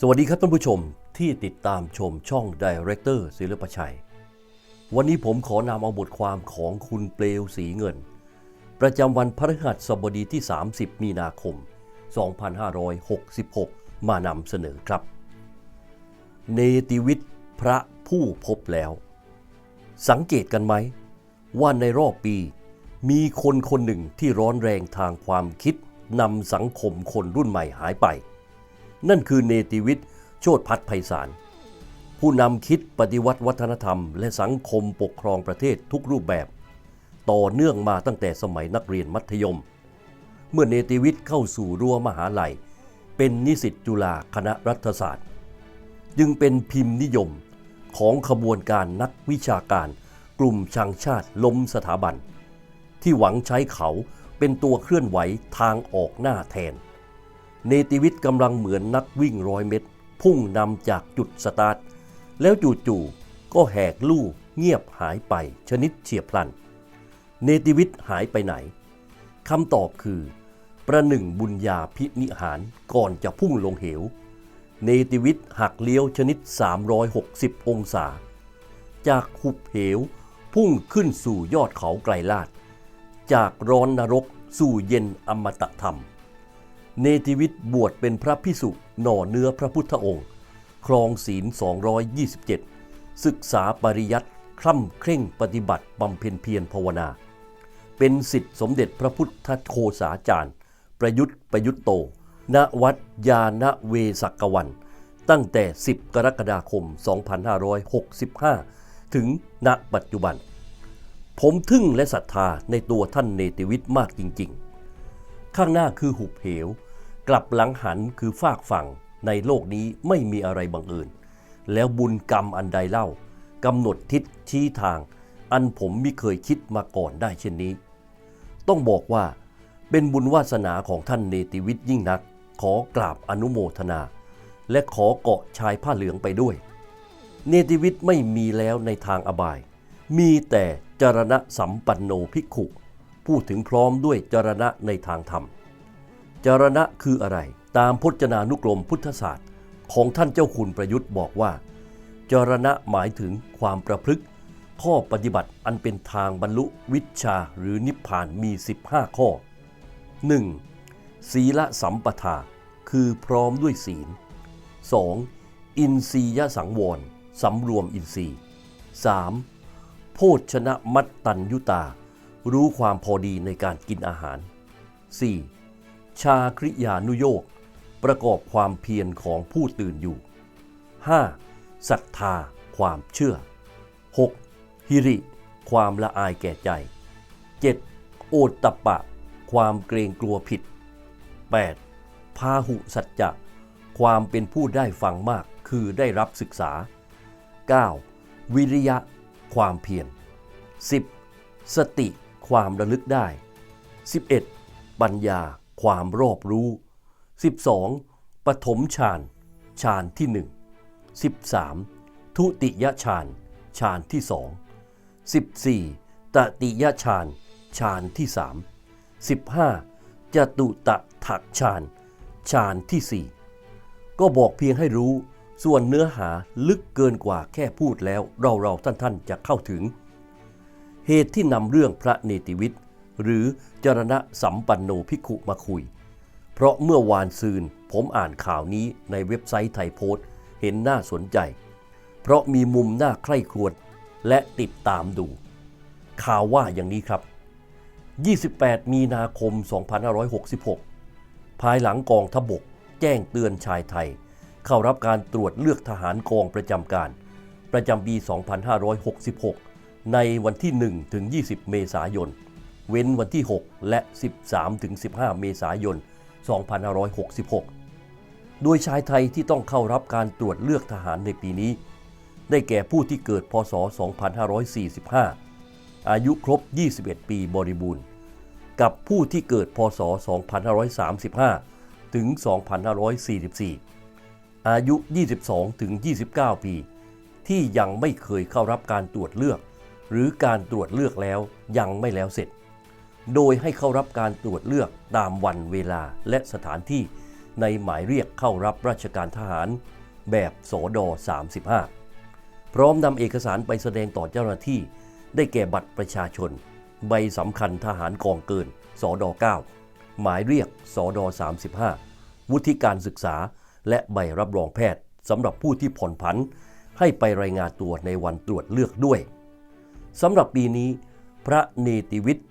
สวัสดีครับท่านผู้ชมที่ติดตามชมช่อง Director ศิลปชัย วันนี้ผมขอนำเอาบทความของคุณเปลวสีเงิน ประจำวันพฤหัสบดีที่ 30 มีนาคม 2566 มานำเสนอครับ เนติวิทย์พระผู้พบแล้ว สังเกตกันไหม ว่าในรอบปี มีคนคนหนึ่งที่ร้อนแรงทางความคิดนำสังคมคนรุ่นใหม่หายไป นั่นคือเนติวิทย์โชติพัฒน์ไพศาล ผู้นำคิดปฏิวัติวัฒนธรรม และสังคมปกครองประเทศทุกรูปแบบ ต่อเนื่องมาตั้งแต่สมัยนักเรียนมัธยม เมื่อเนติวิทย์เข้าสู่รั้วมหาลัย เป็นนิสิตจุฬาคณะรัฐศาสตร์ จึงเป็นพิมพ์นิยมของขบวนการนักวิชาการกลุ่มชังชาติล้มสถาบัน ที่หวังใช้เขาเป็นตัวเคลื่อนไหวทางออกหน้าแทน เนติวิทย์กำลังเหมือนนักวิ่งร้อยเมตร พุ่งนำจากจุดสตาร์ท แล้วจู่ๆก็แหกลู่เงียบหายไปชนิดเฉียบพลัน เนติวิทย์หายไปไหนคำตอบคือ ประหนึ่งบุญญาพินิหารก่อนจะพุ่งลงเหว เนติวิทย์หักเลี้ยวชนิด 360 องศา จากหุบเหวพุ่งขึ้นสู่ยอดเขาไกลลาด จากร้อนนรกสู่เย็นอมตะธรรม เนติวิทย์บวชเป็นพระพิสุหน่อเนื้อพระพุทธองค์ ครองศีล 227 ศึกษาปริยัติคล่ำเคร่งปฏิบัติบำเพ็ญเพียรภาวนา เป็นสิทธิสมเด็จพระพุทธโคสาจารย์ ประยุทธ์ประยุทธ์โต ณวัดยาณเวสักวัน ตั้งแต่ 10 กรกฎาคม 2565 ถึงณปัจจุบัน ผมทึ่งและศรัทธาในตัวท่านเนติวิทย์มากจริง ๆ ข้างหน้าคือหุบเหว กลับหลังหันคือฟากฝั่งในโลกนี้ไม่มีอะไรบังเอิญ แล้วบุญกรรมอันใดเล่ากำหนดทิศชี้ทาง อันผมไม่เคยคิดมาก่อนได้เช่นนี้ ต้องบอกว่าเป็นบุญวาสนาของท่านเนติวิทย์ยิ่งนัก ขอกราบอนุโมทนา และขอเกาะชายผ้าเหลืองไปด้วย เนติวิทย์ไม่มีแล้วในทางอบาย มีแต่จรณะสัมปันโนภิกขุ พูดถึงพร้อมด้วยจรณะในทางธรรม จรณะคืออะไร ตามพจนานุกรมพุทธศาสตร์ ของท่านเจ้าคุณประยุทธ์บอกว่าจรณะหมายถึงความประพฤกษ์ข้อปฏิบัติอันเป็นทางบรรลุวิชาหรือนิพพานมี 15 ข้อ 1. ศีลสัมปทา คือพร้อมด้วยศีล 2. อินทรียสังวรสำรวมอินทรีย์ 3. โภชนะมัตตัญยุตา รู้ความพอดีในการกินอาหาร 4. ชาคริยานุโยกประกอบความเพียรของผู้ตื่นอยู่ 5. ศรัทธาความเชื่อ 6. ฮิริ ความละอายแก่ใจ 7. โอตตปปะ ความเกรงกลัวผิด 8. พาหุสัจจะ ความเป็นผู้ได้ฟังมากคือได้รับศึกษา 9. วิริยะ ความเพียร 10. สติ ความระลึกได้ 11. ปัญญา ความรอบรู้ 12. ปฐมฌานฌานที่หนึ่ง 13. ทุติยฌานฌานที่สอง 14. ตติยฌานฌานที่สาม 15. จตุตะถักฌานฌานที่สี่ก็บอกเพียงให้รู้ส่วนเนื้อหาลึกเกินกว่าแค่พูดแล้วเราเราท่านท่านๆจะเข้าถึง เหตุที่นำเรื่องพระเนติวิทย์ หรือจรณะสัมปันโนภิกขุมาคุย เพราะเมื่อวานซืนผมอ่านข่าวนี้ในเว็บไซต์ไทยโพสต์เห็นน่าสนใจ เพราะมีมุมน่าใคร่ครวญและติดตามดู ข่าวว่าอย่างนี้ครับ 28 มีนาคม 2566 ภายหลังกองทบก แจ้งเตือนชายไทย เข้ารับการตรวจเลือกทหารกองประจำการ ประจำปี 2566 ในวันที่ 1 ถึง 20 เมษายน เว้นวันที่ 6 และ 13ถึง15 เมษายน 2566 โดยชายไทยที่ต้องเข้ารับการตรวจเลือกทหารในปีนี้ ได้แก่ผู้ที่เกิดพศ 2545 อายุครบ 21 ปีบริบูรณ์ กับผู้ที่เกิดพศ 2535 ถึง 2544 อายุ 22 ถึง 29 ปี ที่ยังไม่เคยเข้ารับการตรวจเลือกหรือการตรวจเลือกแล้วยังไม่แล้วเสร็จ โดยให้เข้ารับการตรวจเลือกตามวันเวลาและสถานที่ในหมายเรียกเข้ารับราชการทหารแบบสอดอ35 พร้อมนำเอกสารไปแสดงต่อเจ้าหน้าที่ ได้แก่บัตรประชาชน ใบสำคัญทหารกองเกินสอดอ9หมายเรียกสอดอ35 วุฒิการศึกษา และใบรับรองแพทย์สำหรับผู้ที่ผ่อนผัน ให้ไปรายงานตัวในวันตรวจเลือกด้วยสำหรับปีนี้ พระเนติวิทย์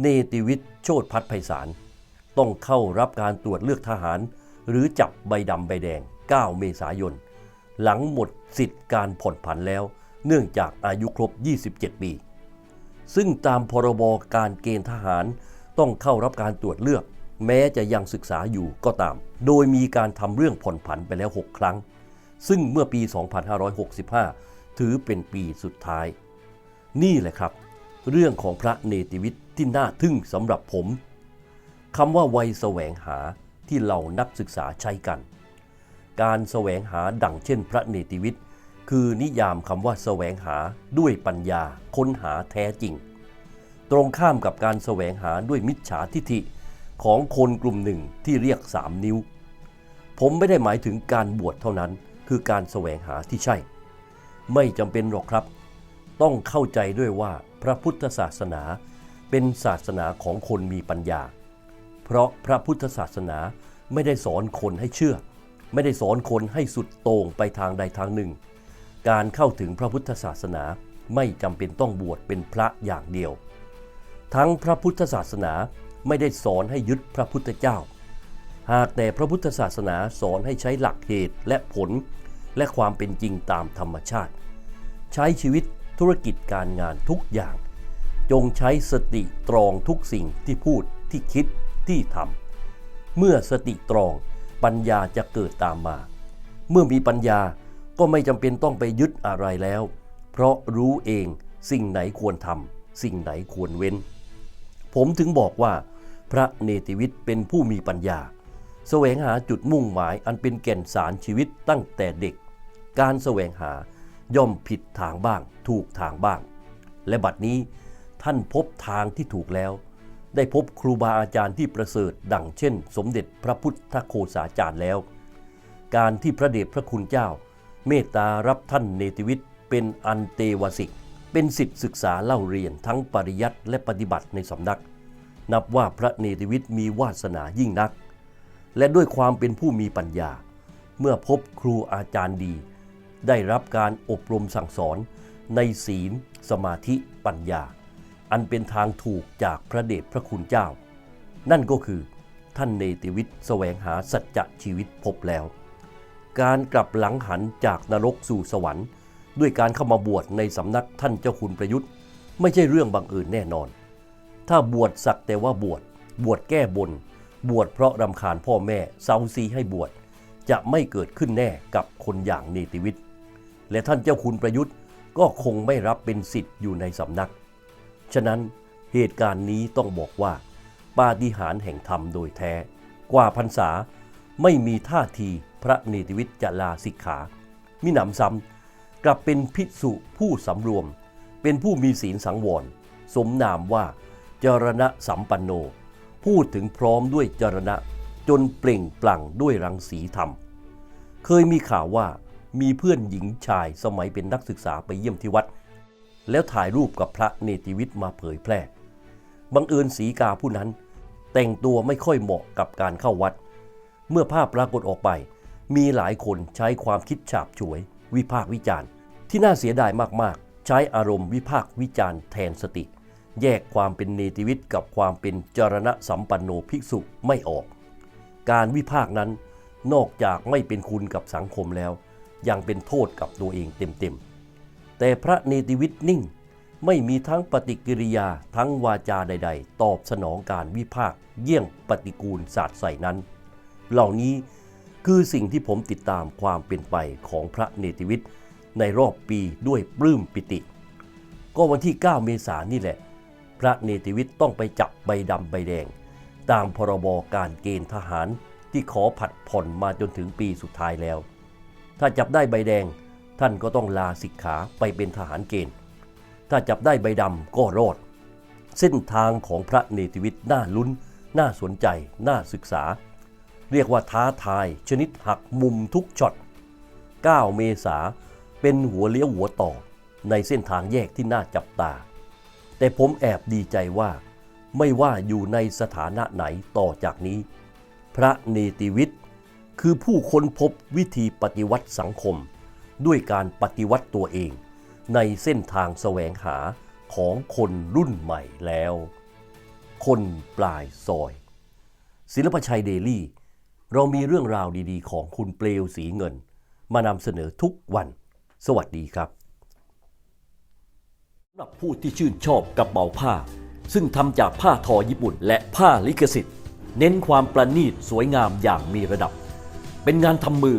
เนติวิทย์โชติพัฒน์ไพศาลต้องเข้ารับการตรวจเลือกทหาร หรือจับใบดำใบแดง 9 เมษายน หลังหมดสิทธิ์การผ่อนผันแล้ว เนื่องจากอายุครบ 27 ปี ซึ่งตามพรบการเกณฑ์ทหารต้องเข้ารับการตรวจเลือก แม้จะยังศึกษาอยู่ก็ตาม โดยมีการทำเรื่องผ่อนผันไปแล้ว 6 ครั้ง ซึ่งเมื่อปี 2565 ถือเป็นปีสุดท้าย นี่แหละครับ เรื่องของพระเนติวิทย์ ที่น่าทึ่งสำหรับผมคำว่าวัยแสวงหาที่เรานักศึกษาใช้กัน การแสวงหาดังเช่นพระเนติวิทย์คือนิยามคำว่าแสวงหาด้วยปัญญาค้นหาแท้จริง ตรงข้ามกับการแสวงหาด้วยมิจฉาทิฐิของคนกลุ่มหนึ่งที่เรียกสามนิ้ว ผมไม่ได้หมายถึงการบวชเท่านั้น คือการแสวงหาที่ใช่ ไม่จำเป็นหรอกครับ ต้องเข้าใจด้วยว่าพระพุทธศาสนา เป็นศาสนาของคนมีปัญญา เพราะพระพุทธศาสนาไม่ได้สอนคนให้เชื่อ ไม่ได้สอนคนให้สุดโต่งไปทางใดทางหนึ่ง การเข้าถึงพระพุทธศาสนาไม่จำเป็นต้องบวชเป็นพระอย่างเดียว ทั้งพระพุทธศาสนาไม่ได้สอนให้ยึดพระพุทธเจ้า หากแต่พระพุทธศาสนาสอนให้ใช้หลักเหตุและผล และความเป็นจริงตามธรรมชาติ ใช้ชีวิตธุรกิจการงานทุกอย่าง จงใช้สติตรองทุกสิ่งที่พูดที่คิดที่ทำเมื่อสติตรองปัญญาจะเกิดตามมา เมื่อมีปัญญาก็ไม่จำเป็นต้องไปยึดอะไรแล้ว เพราะรู้เองสิ่งไหนควรทำสิ่งไหนควรเว้น ผมถึงบอกว่า พระเนติวิทย์เป็นผู้มีปัญญา แสวงหาจุดมุ่งหมายอันเป็นแก่นสารชีวิตตั้งแต่เด็ก การแสวงหาย่อมผิดทางบ้าง ถูกทางบ้าง และบัดนี้ ท่านพบทางที่ถูกแล้ว ได้พบครูบาอาจารย์ที่ประเสริฐดังเช่น สมเด็จพระพุทธโฆษาจารย์แล้ว การที่พระเดชพระคุณเจ้า เมตตารับท่านเนติวิทย์เป็นอันเตวสิก เป็นสิทธิศึกษาเล่าเรียนทั้งปริยัติและปฏิบัติในสำนัก นับว่าพระเนติวิทย์มีวาสนายิ่งนัก และด้วยความเป็นผู้มีปัญญา เมื่อพบครูอาจารย์ดี ได้รับการอบรมสั่งสอนในศีล สมาธิปัญญา อันเป็นทางถูกจากพระเดชพระคุณเจ้า นั่นก็คือท่านเนติวิทย์แสวงหาสัจจะชีวิตพบแล้ว การกลับหลังหันจากนรกสู่สวรรค์ ด้วยการเข้ามาบวชในสำนักท่านเจ้าคุณประยุทธ์ ไม่ใช่เรื่องบังเอิญแน่นอน ถ้าบวชสักแต่ว่าบวช บวชแก้บน บวชเพราะรำคาญพ่อแม่เซาซีให้บวช จะไม่เกิดขึ้นแน่กับคนอย่างเนติวิทย์ และท่านเจ้าคุณประยุทธ์ก็คงไม่รับเป็นสิทธิ์อยู่ในสำนัก ฉะนั้นเหตุการณ์นี้ต้องบอกว่าปาฏิหาริย์แห่งธรรมโดยแท้ กว่าพรรษาไม่มีท่าทีพระเนติวิทย์จะลาสิกขา มิหนำซ้ำกลับเป็นภิกษุผู้สำรวม เป็นผู้มีศีลสังวร สมนามว่าจรณะสัมปันโน พูดถึงพร้อมด้วยจรณะจนเปล่งปลั่งด้วยรังสีธรรม เคยมีข่าวว่ามีเพื่อนหญิงชายสมัยเป็นนักศึกษาไปเยี่ยมที่วัด แล้วถ่ายรูปกับพระเนติวิทย์มาเผยแพร่ บังเอิญสีกาผู้นั้น แต่งตัวไม่ค่อยเหมาะกับการเข้าวัด เมื่อภาพปรากฏออกไป มีหลายคนใช้ความคิดฉาบฉวย วิพากษ์วิจารณ์ ที่น่าเสียดายมากๆ ใช้อารมณ์วิพากษ์วิจารณ์แทนสติ แยกความเป็นเนติวิทย์กับความเป็นจรณะสัมปันโนภิกษุไม่ออก การวิพากษ์นั้นนอกจากไม่เป็นคุณกับสังคมแล้ว ยังเป็นโทษกับตัวเองเต็มๆ แต่พระเนติวิทย์นิ่ง ไม่มีทั้งปฏิกิริยาทั้งวาจาใด ๆ ตอบสนองการวิพากษ์เยี่ยงปฏิกูลศาสตร์ใส่นั้น เหล่านี้คือสิ่งที่ผมติดตามความเป็นไปของพระเนติวิทย์ในรอบปีด้วยปลื้มปิติ ก็วันที่ 9 เมษายนนี่แหละ พระเนติวิทย์ต้องไปจับใบดำใบแดง ตามพรบการเกณฑ์ทหารที่ขอผัดผ่อนมาจนถึงปีสุดท้ายแล้ว ถ้าจับได้ใบแดง ท่านก็ต้องลาสิกขาไปเป็นทหารเกณฑ์ ถ้าจับได้ใบดำก็รอด เส้นทางของพระเนติวิทย์น่าลุ้น น่าสนใจ น่าศึกษา เรียกว่าท้าทายชนิดหักมุมทุกช็อต 9 เมษาเป็นหัวเลี้ยวหัวต่อในเส้นทางแยกที่น่าจับตา แต่ผมแอบดีใจว่า ไม่ว่าอยู่ในสถานะไหนต่อจากนี้ พระเนติวิทย์คือผู้ค้นพบวิธีปฏิวัติสังคม ด้วยการปฏิวัติตัวเอง ในเส้นทางแสวงหาของคนรุ่นใหม่แล้ว คนปลายซอย ศิลปชัยเดลี่ เรามีเรื่องราวดีๆ ของคุณเปลวสีเงิน มานำเสนอทุกวัน สวัสดีครับสำหรับผู้ที่ชื่นชอบกระเป๋าผ้า ซึ่งทำจากผ้าทอญี่ปุ่น และผ้าลิขสิทธิ์ เน้นความประณีตสวยงามอย่างมีระดับ เป็นงานทำมือ